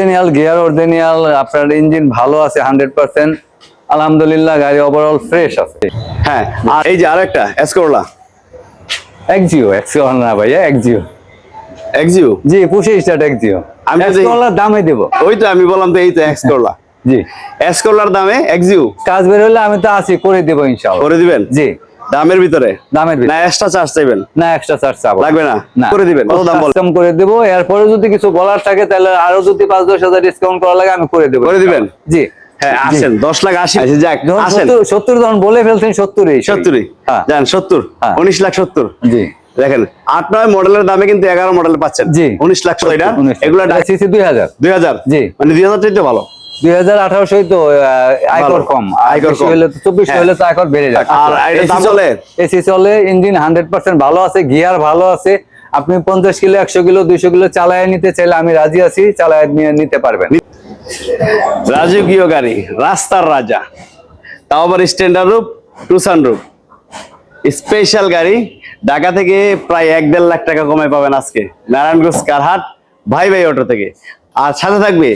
Original gear original আপনার engine ভালো আছে হান্ড্রেড পার্সেন্ট আলহামদুলিল্লাহ গাড়ি ওভারঅল ফ্রেশ আছে। হ্যাঁ আর এই যে আরেকটা এসকোরলা এক্সিও এক্সিও না ভাইয়া এক্সিও এক্সিউ জি পুষে স্টার্ট এক্সিও আমি যদি- দামে দেবো। ওই তো আমি বললাম তো এই তো এসকোরলা জি। এসকোরলার দামে এক্সিউ কাজ বের হলে আমি তো আছি করে দেবো ইনশাআল্লাহ। করে দিবেন? জি। দামের ভিতরে? দামের না এক্সট্রা চার্জ চাইবেন? না এক্সট্রা চার্জ চাবো লাগবে না? করে দিবেন কত দাম বলেন? কাস্টম করে দেবো। এরপরে যদি কিছু বলার থাকে তাহলে আরও যদি পাঁচ দশ হাজার ডিসকাউন্ট করা লাগে আমি করে দেবো। করে দিবেন? জি। হ্যাঁ আসেন দশ লাখ আশি আচ্ছা, যাক আসেন। সত্তর- সত্তর যখন বলে ফেলছেন সত্তরই সত্তরই। হ্যাঁ। যান সত্তর। হ্যাঁ। উনিশ লাখ সত্তর। জি। দেখেন আট নয় মডেলের দামে কিন্তু এগারো মডেল পাচ্ছেন। জি। উনিশ লাখ এগুলো দুই হাজার। দুই হাজার? জি। মানে দুই হাজার ভালো। দুই হাজার আঠারোশোই তো আয়কর কম। আয়কর হলে তো চব্বিশ হ্যাঁ। হলে তো আয়কর বেড়ে যায়। আর চলে এসি চলে ইঞ্জিন হান্ড্রেড পার্সেন্ট ভালো আছে গিয়ার ভালো আছে। আপনি পঞ্চাশ কিলো একশো কিলো দুইশো কিলো চালায় নিতে চাইলে আমি রাজি আছি চালায় নিতে পারবেন। রাজকীয় গাড়ি রাস্তার রাজা। তাও আবার স্ট্যান্ডার্ড রূপ টুসান রূপ। স্পেশাল গাড়ি ঢাকা থেকে প্রায় এক দেড় লাখ টাকা কমে পাবেন আজকে। নারায়ণগঞ্জ কারহাট ভাই ভাই অটো থেকে। আর সাথে থাকবে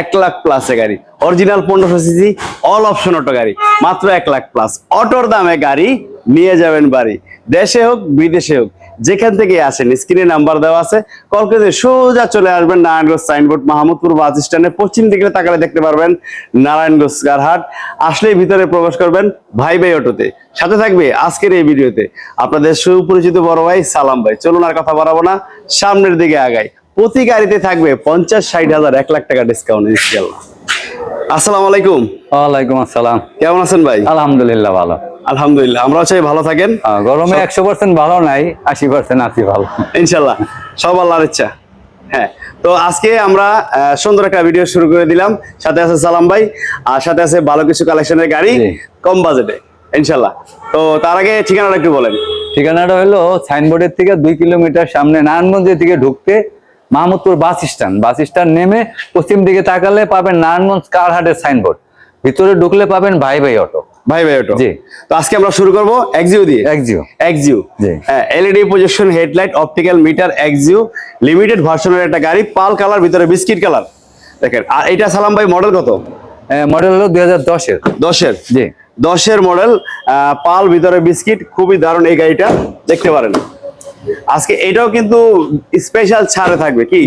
এক লাখ প্লাসে গাড়ি। অরিজিনাল পনেরোশো সিসি অল অপশন অটো গাড়ি। মাত্র এক লাখ প্লাস অটোর দামে গাড়ি নিয়ে যাবেন বাড়ি। দেশে হোক, বিদেশে হোক, যেখান থেকে আসেন স্ক্রিনে নাম্বার দেওয়া আছে। কল করে সোজা চলে আসবেন নারায়ণগঞ্জ সাইনবোর্ড মাহমুদপুর বাস স্ট্যান্ডে। পশ্চিম দিকে তাকালে দেখতে পারবেন নারায়ণগঞ্জ গারহাট আসলেই ভিতরে প্রবেশ করবেন ভাই ভাই অটোতে। সাথে থাকবে আজকের এই ভিডিওতে। আপনাদের সুপরিচিত বড় ভাই সালাম ভাই। চলুন আর কথা বাড়াবো না। সামনের দিকে আগাই। প্রতি গাড়িতে থাকবে পঞ্চাশ ষাট হাজার এক লাখ টাকা ডিসকাউন্ট ইনশাল্লাহ আসসালামু আলাইকুম। ওয়ালাইকুম আসসালাম। কেমন আছেন ভাই? আলহামদুলিল্লাহ ভালো। আলহামদুলিল্লাহ আমরাও চাই ভালো থাকেন। গরমে একশো পার্সেন্ট ভালো নাই আশি পার্সেন্ট আছি ভালো। ইনশাল্লাহ সব আল্লাহর ইচ্ছা। হ্যাঁ তো আজকে আমরা সুন্দর একটা ভিডিও শুরু করে দিলাম। সাথে আছে সালাম ভাই আর সাথে আছে ভালো কিছু কালেকশনের গাড়ি কম বাজেটে ইনশাল্লাহ তো তার আগে ঠিকানাটা একটু বলেন। ঠিকানাটা হলো সাইনবোর্ডের থেকে দুই কিলোমিটার সামনে নারায়ণগঞ্জের থেকে ঢুকতে Mahmudpur bus stand. Bus stand নেমে পশ্চিম দিকে তাকালে পাবেন নারায়ণগঞ্জ কারহাটের সাইনবোর্ড। ভিতরে ঢুকলে পাবেন ভাই ভাই অটো। ভাই ভাই অটো। জি। তো আজকে আমরা শুরু করব এক্সিও দিয়ে। Axio Axio. হ্যাঁ LED projection headlight optical meter Axio limited ভার্সনের একটা গাড়ি পাল কালার ভিতরে বিস্কিট কালার। দেখেন আর এটা সালাম ভাই মডেল কত? মডেল হলো দুই হাজার দশের। দশের। জি। দশের মডেল পাল ভিতরে বিস্কিট খুবই দারুণ এই গাড়িটা দেখতে পারেন। আজকে এটাও কিন্তু স্পেশাল ছাড়ে থাকবে কি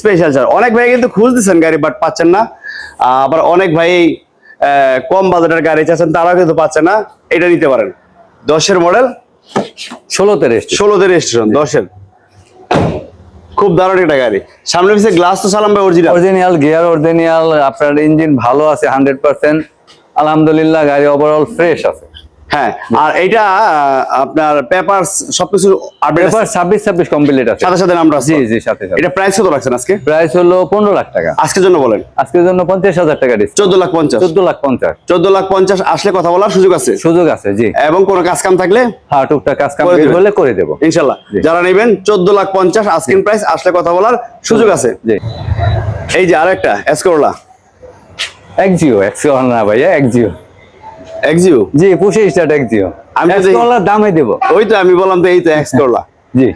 স্পেশাল ছাড় অনেক ভাই কিন্তু খুঁজতেছেন গাড়ি বাট পাচ্ছেন না। আবার অনেক ভাই কম বাজেটের গাড়ি চাচ্ছেন তারাও কিন্তু পাচ্ছে না। এটা নিতে পারেন। দশের মডেল ষোলোতে ষোলোতে রেজিস্ট্রেশন দশের। খুব দারুণ একটা গাড়ি। সামনে গ্লাস তো সালাম ভাই অরিজিনাল অরিজিনাল গিয়ার অরিজিনাল আপনার ইঞ্জিন ভালো আছে হান্ড্রেড পার্সেন্ট আলহামদুলিল্লাহ গাড়ি ওভারঅল ফ্রেশ আছে। হ্যাঁ আর এটা আপনার পেপারস সবকিছু পেপার ছাব্বিশ ছাব্বিশ কমপ্লিট আছে। সাথে সাথে আছে। জি? জি সাথে এটা প্রাইস কত রাখছেন আজকে? প্রাইস হলো পনেরো লাখ টাকা। আজকের জন্য বলেন। আজকের জন্য পঞ্চাশ হাজার টাকা ডিসকাউন্ট চোদ্দ লাখ পঞ্চাশ। চোদ্দ লাখ পঞ্চাশ। চোদ্দ লাখ পঞ্চাশ আসলে কথা বলার সুযোগ আছে? সুযোগ আছে জি। এবং কোনো কাজ কাম থাকলে? হ্যাঁ টুকটাক কাজ কাম হলে করে দেবো। ইনশাল্লাহ। যারা নেবেন চোদ্দ লাখ পঞ্চাশ আস্কিং প্রাইস আসলে কথা বলার সুযোগ আছে। জি। এই যে আরেকটা এসকোরলা একজিও না ভাইয়া একজিও এক্সিউ জি পুষে স্টার্ট একজিও আমি আমি দামে দেবো। ওই তো আমি বললাম তো এই তো এসকোরলা জি।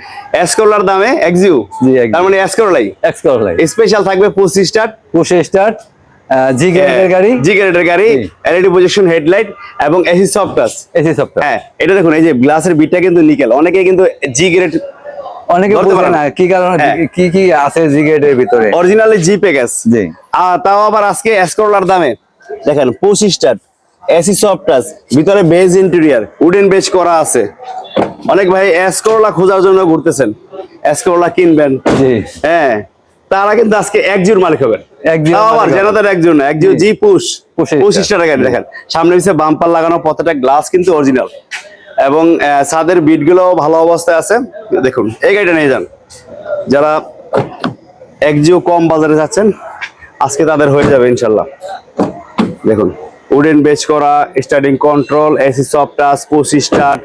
এসকোরলার দামে এক্সিউ জি। তার মানে এক্স করলাই? স্পেশাল থাকবে পঁচিশ স্টার পুষে স্টার্ট জি গ্রেডের গাড়ি জি। গ্রেডের গাড়ি। এলইডি প্রজেকশন হেডলাইট এবং এসি সফট টাচ এসি সপ্তাহ হ্যাঁ এটা দেখুন এই যে গ্লাসের বিটটা কিন্তু নিকেল অনেকে কিন্তু জি গ্রেড অনেকে পারে না। কি কারণে হ্যাঁ। কি কি আছে জি গ্রেডের ভিতরে। অরিজিনালি জি। প্যাকেজ জি তাও আবার আজকে এসকোরলার দামে। দেখেন পঁচিশ স্টার এসি সফট টাচ ভিতরে বেজ ইন্টেরিয়ার উডেন বেজ করা আছে। অনেক ভাই এসকোরলা খোঁজার জন্য ঘুরতেছেন। এসকোরলা কিনবেন। জি। হ্যাঁ তারা কিন্তু আজকে এক জিওর মালিক হবেন আবার জেনাদের এক জিও এক জিও জি। পুশ পুশ এই পঁচিশ স্টার। টাকা দেখেন। সামনে পিছিয়ে বাম্পার লাগানো প্রত্যেকটা গ্লাস কিন্তু অরিজিনাল এবং ছাদের বিটগুলো ভালো অবস্থায় আছে। দেখুন এই গাড়িটা নিয়ে যান। যারা এক জিও কম বাজারে যাচ্ছেন আজকে তাদের হয়ে যাবে ইনশাল্লাহ। দেখুন। উডেন বেচ করা starting control AC soft touch পঁচিশ স্টার্ট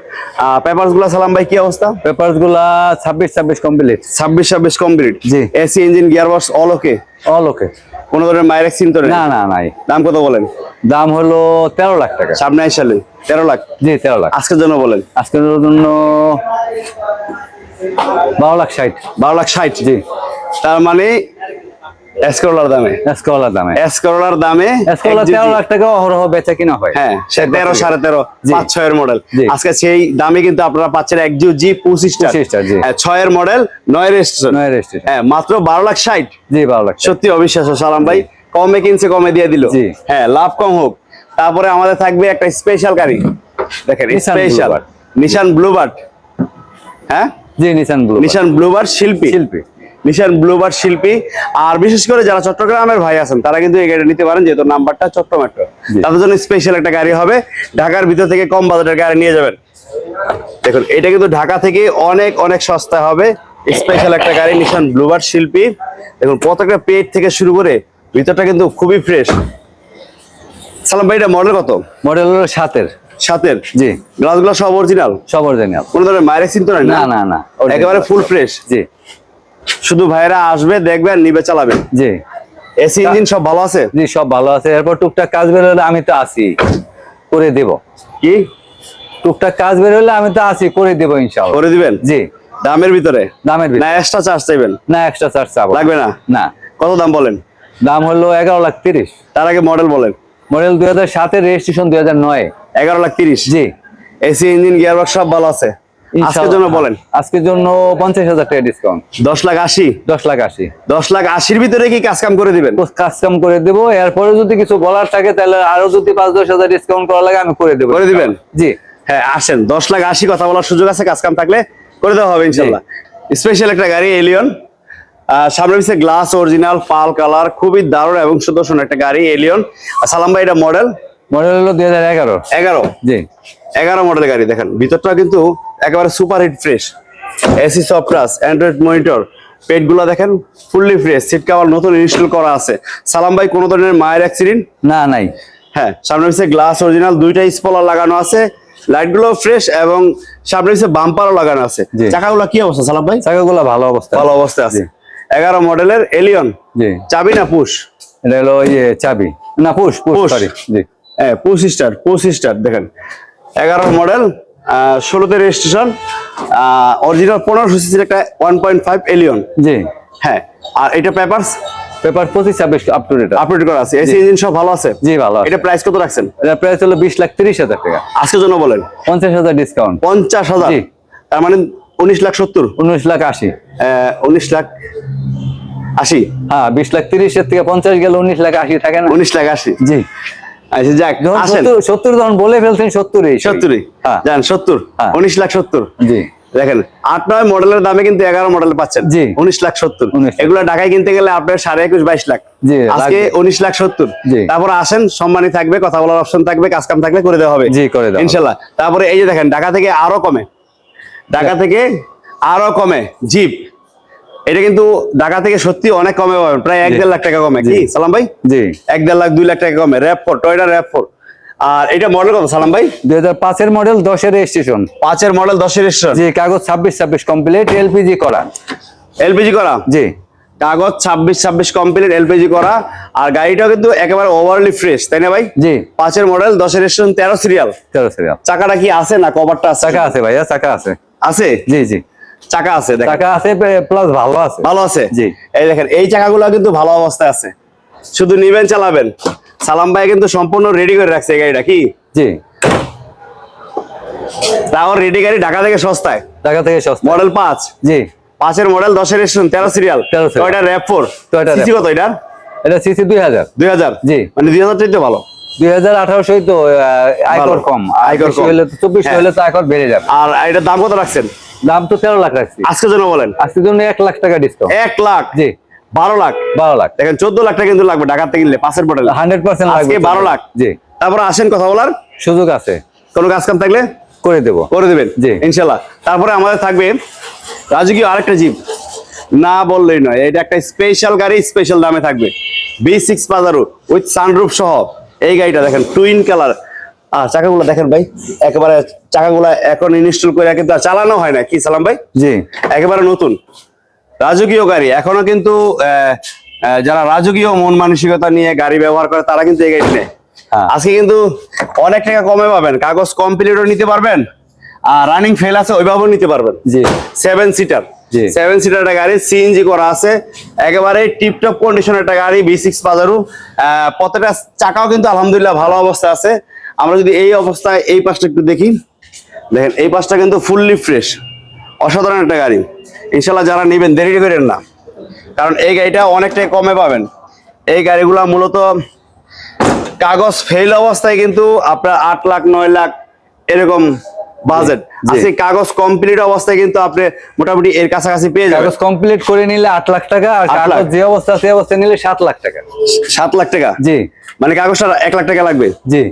পেপারসগুলা সালাম ভাই কি অবস্থা? পেপারসগুলা ছাব্বিশ ছাব্বিশ কমপ্লিট ছাব্বিশ ছাব্বিশ কমপ্লিট জি। AC engine gear box all okay all okay কোনো ধরনের মায়ের চিন্তা নেই না না নাই। দাম কত বলেন? দাম হলো তেরো লাখ টাকা। সামনে সালে তেরো লাখ। জি তেরো লাখ। আজকের জন্য বলেন। আজকের জন্য বারো লাখ ষাট। বারো লাখ ষাট। জি। তার মানে এসকোলার দামে? এসকলার দামে। এসকোলার দামে এসকলা তেরো লাখ টাকা অহরহ বেচা কিনা হয়। হ্যাঁ সে তেরো সাড়ে তেরো পাঁচ ছয়ের মডেল আজকে সেই দামে কিন্তু আপনারা পাচ্ছেন এক জিও জি পঁচিশ স্টার 25 স্টার, জি। হ্যাঁ, ছয়ের মডেল নয় রেজিস্ট্রেশন নয় রেজিস্ট্রেশন হ্যাঁ মাত্র বারো লাখ ষাট। জি বারো লাখ। সত্যি অবিশ্বাস্য সালাম ভাই। কমে কিনছে কমে দিয়ে দিল। হ্যাঁ লাভ কম হোক। তারপরে আমাদের থাকবে একটা স্পেশাল গাড়ি। দেখেন স্পেশাল। নিশান ব্লুবার্ড হ্যাঁ? জি নিশান ব্লু নিশান ব্লুবার্ড শিল্পী। শিল্পী। নিশান ব্লুবার্ড শিল্পী। আর বিশেষ করে যারা চট্টগ্রামের ভাই আছেন তারা কিন্তু এই গাড়ি নিতে পারেন যেহেতু নাম্বারটা ছোট্ট মেট্রো। তাদের জন্য স্পেশাল একটা গাড়ি হবে। ঢাকার ভিতর থেকে কম বাজেটের গাড়ি নিয়ে যাবেন। দেখুন এটা কিন্তু ঢাকা থেকে অনেক অনেক সস্তা হবে। স্পেশাল একটা গাড়ি নিশান ব্লুবার্ড শিল্পী। দেখুন প্রত্যেকটা পেট থেকে শুরু করে ভিতরটা কিন্তু খুবই ফ্রেশ সালাম ভাই এটা মডেল কত? মডেল হলো সাতের। সাতের? জি। গ্লাসগুলো সব অরিজিনাল সব অরিজিনাল কোনো ধরনের মাইরেক্স চিন্তা না? না না। একেবারে ফুল ফ্রেশ জি। শুধু ভাইরা আসবে দেখবেন নিবে চালাবে। জি। এসি ইঞ্জিন সব ভালো আছে? জি সব ভালো আছে। এরপর টুকটাক কাজ বের হলে আমি তো আছি করে দেব। কি? টুকটাক কাজ বের হলে আমি তো আছি করে দেব ইনশাআল্লাহ করে দিবেন? জি। দামের ভিতরে? দামের ভিতরে। না এক্সট্রা চার্জ চাইবেন? না এক্সট্রা চার্জ চাবো লাগবে না? না। কত দাম বলেন? দাম হলো এগারো লাখ তিরিশ। তার আগে মডেল বলেন। মডেল দুই হাজার সাতের রেজিস্ট্রেশন দুই হাজার নয়। এগারো লাখ তিরিশ? জি। এসি ইঞ্জিন গিয়ারবক্স সব ভালো আছে? আজকের জন্য বলেন। আজকের জন্য পঞ্চাশ হাজার টাকা ডিসকাউন্ট দশ লাখ আশি? দশ লাখ আশি। দশ লাখ আশির ভিতরে কি কাজ কাম করে দিবেন? কাস্টম করে দেবো। এরপরে যদি কিছু বলার থাকে তাহলে আরও যদি পাঁচ দশ হাজার ডিসকাউন্ট করা লাগে আমি করে দেবো। করে দিবেন? জি। হ্যাঁ আসেন। দশ লাখ আশি কথা বলার সুযোগ আছে কাজ কাম থাকলে করে দেওয়া হবে ইনশাল্লাহ স্পেশাল একটা গাড়ি এলিয়ন সামনে পিছিয়ে গ্লাস অরিজিনাল পাল কালার খুবই দারুণ এবং সুদর্শন একটা গাড়ি এলিয়ন সালাম ভাই এটা মডেল মডেল হলো দুই হাজার এগারো। এগারো? জি। এগারো মডেলের গাড়ি দেখেন। ভিতরটা কিন্তু একেবারে সুপার হিট ফ্রেশ এসি সফটাস অ্যান্ড্রয়েড মনিটর পেটগুলো দেখেন ফুললি ফ্রেশ সিট কাভার নতুন ইনস্টল করা আছে। সালাম ভাই কোনো ধরনের মায়ের অ্যাক্সিডেন্ট না নাই। হ্যাঁ সামনে পিছিয়ে গ্লাস অরিজিনাল দুইটাই স্পলার লাগানো আছে। লাইটগুলো ফ্রেশ এবং সামনে পিছিয়ে বাম্পারও লাগানো আছে। চাকাগুলো কি অবস্থা সালাম ভাই? চাকাগুলো ভালো অবস্থা। ভালো অবস্থায় আছে। এগারো মডেলের এলিয়ন জি। চাবি না পুশ এটা হলো ইয়ে চাবি। না পুশ পুশ Push। সরি জি। হ্যাঁ পুশ স্টার পুশ স্টার দেখেন। এগারো মডেল ষোলোতে রেজিস্ট্রেশন অরিজিনাল পনেরো সিসির একটা ওয়ান পয়েন্ট ফাইভ এলিয়ন জি। হ্যাঁ আর এটা পেপারস পেপার পঁচিশ ছাব্বিশ আপ টু ডেট আপডেট করা আছে। এসি ইঞ্জিন সব ভালো আছে? জি ভালো এটা প্রাইস কত রাখছেন? এটা প্রাইস হলো বিশ লাখ তিরিশ হাজার টাকা। আজকের জন্য বলেন। পঞ্চাশ হাজার ডিসকাউন্ট পঞ্চাশ হাজার? জি। তার মানে উনিশ লাখ সত্তর? উনিশ লাখ আশি। উনিশ লাখ আশি। হ্যাঁ বিশ লাখ তিরিশের থেকে পঞ্চাশ গেলে উনিশ লাখ আশি থাকে না? উনিশ লাখ আশি। জি। আচ্ছা যাক আসেন। সত্তর যখন বলে ফেলছেন সত্তরই। সত্তরই? হ্যাঁ। যান সত্তর। হ্যাঁ। উনিশ লাখ সত্তর। জি। দেখেন আট নয় মডেলের দামে কিন্তু এগারো মডেল পাচ্ছেন। জি। উনিশ লাখ সত্তর। 19 লাখ। এগুলো ঢাকায় কিনতে গেলে আপনার সাড়ে একুশ বাইশ লাখ। আজকে উনিশ লাখ সত্তর। তারপরে আসেন সম্মানী থাকবে কথা বলার অপশন থাকবে কাজ কাম থাকলে করে দেওয়া হবে। জি, করে দেওয়া হবে। ইনশাল্লাহ। তারপরে এই যে দেখেন ঢাকা থেকে আরও কমে। ঢাকা থেকে আরও কমে। জিপ। এটা কিন্তু ঢাকা থেকে সত্যি অনেক কমে পাবেন প্রায় এক। দেড় লাখ টাকা কমে। কি সালাম ভাই? জি। এক দেড় লাখ দুই লাখ টাকা কমে। RAV four Toyota RAV four আর এটা মডেল কত সালাম ভাই? দুই হাজার পাঁচের মডেল দশের রেজিস্ট্রেশন পাঁচের মডেল দশের রেজিস্ট্রেশন জি কাগজ ছাব্বিশ ছাব্বিশ কমপ্লিট এলপিজি করা। এলপিজি করা? জি। কাগজ ছাব্বিশ ছাব্বিশ কমপ্লিট এলপিজি করা। আর গাড়িটাও কিন্তু একেবারে ওভারলি ফ্রেশ তাই না ভাই? জি। পাঁচের মডেল দশের রেজিস্ট্রেশন তেরো সিরিয়াল তেরো সিরিয়াল চাকাটা কি আছে না কভারটা চাকা আছে ভাইয়া চাকা আছে। আছে? জি জি। চাকা আছে চাকা আছে প্লাস ভালো আছে। ভালো আছে? জি। এই দেখেন এই চাকাগুলো কিন্তু ভালো অবস্থায় আছে। শুধু নিবেন চালাবেন। সালাম ভাই কিন্তু সম্পূর্ণ রেডি করে রাখছে এই গাড়িটা কি? জি। তাও রেডি গাড়ি ঢাকা থেকে সস্তায়। চাকা থেকে সস্তা মডেল পাঁচ। জি। পাঁচের মডেল দশের রেজিস্ট্রেশন তেরো সিরিয়াল 13 serial। ওইটা RAV four Toyota CC RAV4 কত এটা এটা সিসি দুই হাজার। দুই হাজার? জি। মানে দুই হাজার চাইতে ভালো। দুই হাজার আঠারোশোই তো আয়কর। কম। আয়কর কম। হলে চব্বিশ হ্যাঁ। হলে তো আয়কর বেড়ে যাবে। আর এটার দাম কত রাখছেন? দাম তো তেরো লাখ রাখছি। আজকের জন্য বলেন। আজকের জন্য এক লাখ টাকা ডিসকাউন্ট এক লাখ? জি। বারো লাখ? বারো লাখ। দেখেন চোদ্দ লাখ টাকা কিন্তু লাগবে থেকে কিনলে পাঁচের মডেল হান্ড্রেড পার্সেন্ট লাগবে 12 লাখ। জি। তারপরে আসেন কথা বলার। সুযোগ আছে। কোনো কাজ কাম থাকলে? করে দেবো। করে দেবেন। জি। ইনশাল্লাহ তারপরে আমাদের থাকবে রাজকীয় আরেকটা জিপ না বললেই নয় এটা একটা স্পেশাল গাড়ি স্পেশাল দামে থাকবে। B six Pajero with sunroof সহ। এই গাড়িটা দেখেন টুইন কালার আর চাকাগুলো দেখেন ভাই একেবারে চাকাগুলো এখন ইনস্টল করে কিন্তু আর চালানো হয় না। কি সালাম ভাই? জি। একেবারে নতুন। রাজকীয় গাড়ি। এখনও কিন্তু যারা রাজকীয় মন মানসিকতা নিয়ে গাড়ি ব্যবহার করে তারা কিন্তু এই গাড়ি নেয়। হ্যাঁ। আজকে কিন্তু অনেক টাকা কমে পাবেন। কাগজ কমপ্লিটও নিতে পারবেন আর রানিং ফেল আছে ওইভাবেও নিতে পারবেন। জি। সেভেন সিটার জি। সেভেন সিটার একটা গাড়ি সিএনজি করা আছে। একেবারে টিপটপ কন্ডিশনের একটা গাড়ি বি সিক্স পাজারু প্রত্যেকটা চাকাও কিন্তু আলহামদুলিল্লাহ ভালো অবস্থা আছে। আমরা যদি এই অবস্থায় এই পাশটা একটু দেখি দেখেন এই পাশটা কিন্তু ফুললি ফ্রেশ অসাধারণ একটা গাড়ি। ইনশাল্লাহ যারা নেবেন দেরি করেন না। কারণ এই গাড়িটা অনেকটাই কমে পাবেন। এই গাড়িগুলো মূলত কাগজ ফেল অবস্থায় কিন্তু আপনার আট লাখ নয় লাখ এরকম বাজেট। আজকে কাগজ কমপ্লিট অবস্থায় কিন্তু আপনি মোটামুটি এর কাছাকাছি পেয়ে যাবেন। কাগজ কমপ্লিট করে নিলে আট লাখ টাকা আর কাগজ যে অবস্থা সে অবস্থায় নিলে সাত লাখ টাকা। সাত লাখ টাকা? জি। মানে কাগজটা এক লাখ টাকা লাগবে? জি।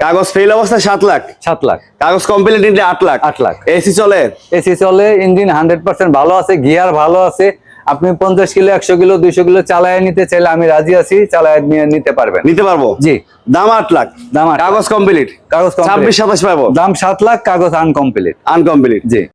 কাগজ ফেল অবস্থা সাত লাখ। সাত লাখ। কাগজ কমপ্লিট নিলে আট লাখ। আট লাখ। এসি চলে? এসি চলে ইঞ্জিন হান্ড্রেড পার্সেন্ট ভালো আছে গিয়ার ভালো আছে। আপনি পঞ্চাশ কিলো একশো কিলো দুইশো কিলো চালায় নিতে চাইলে আমি রাজি আছি চালায় নিয়ে নিতে পারবেন। নিতে পারব? জি। দাম আট লাখ। দাম কাগজ কমপ্লিট কাগজ। ছাব্বিশ সাতাশ পাবো। দাম সাত লাখ কাগজ আনকমপ্লিট আনকমপ্লিট জি।